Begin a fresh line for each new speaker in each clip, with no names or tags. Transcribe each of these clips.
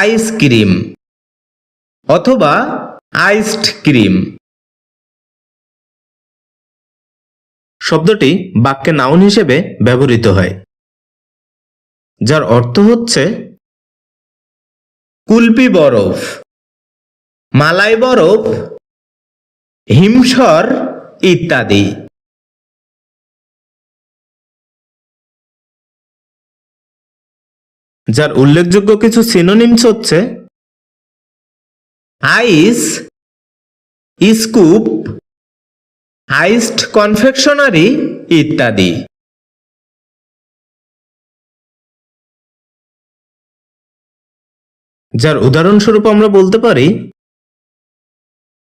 Ice cream অথবা iced cream. শব্দটি বাক্যে নাউন হিসেবে ব্যবহৃত হয়, যার অর্থ হচ্ছে কুলপি বরফ, মালাই বরফ হিমসর ইত্যাদি। যার উল্লেখযোগ্য কিছু সিনোনিমস হচ্ছে আইস স্কুপ আইসড কনফেকশনারি ইত্যাদি। যার উদাহরণস্বরূপ আমরা বলতে পারি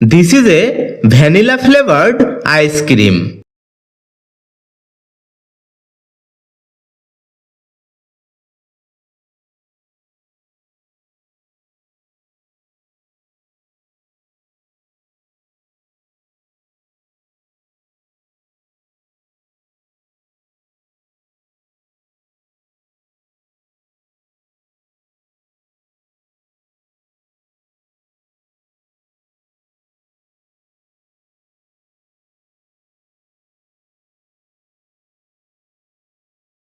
this is a vanilla flavoured ice cream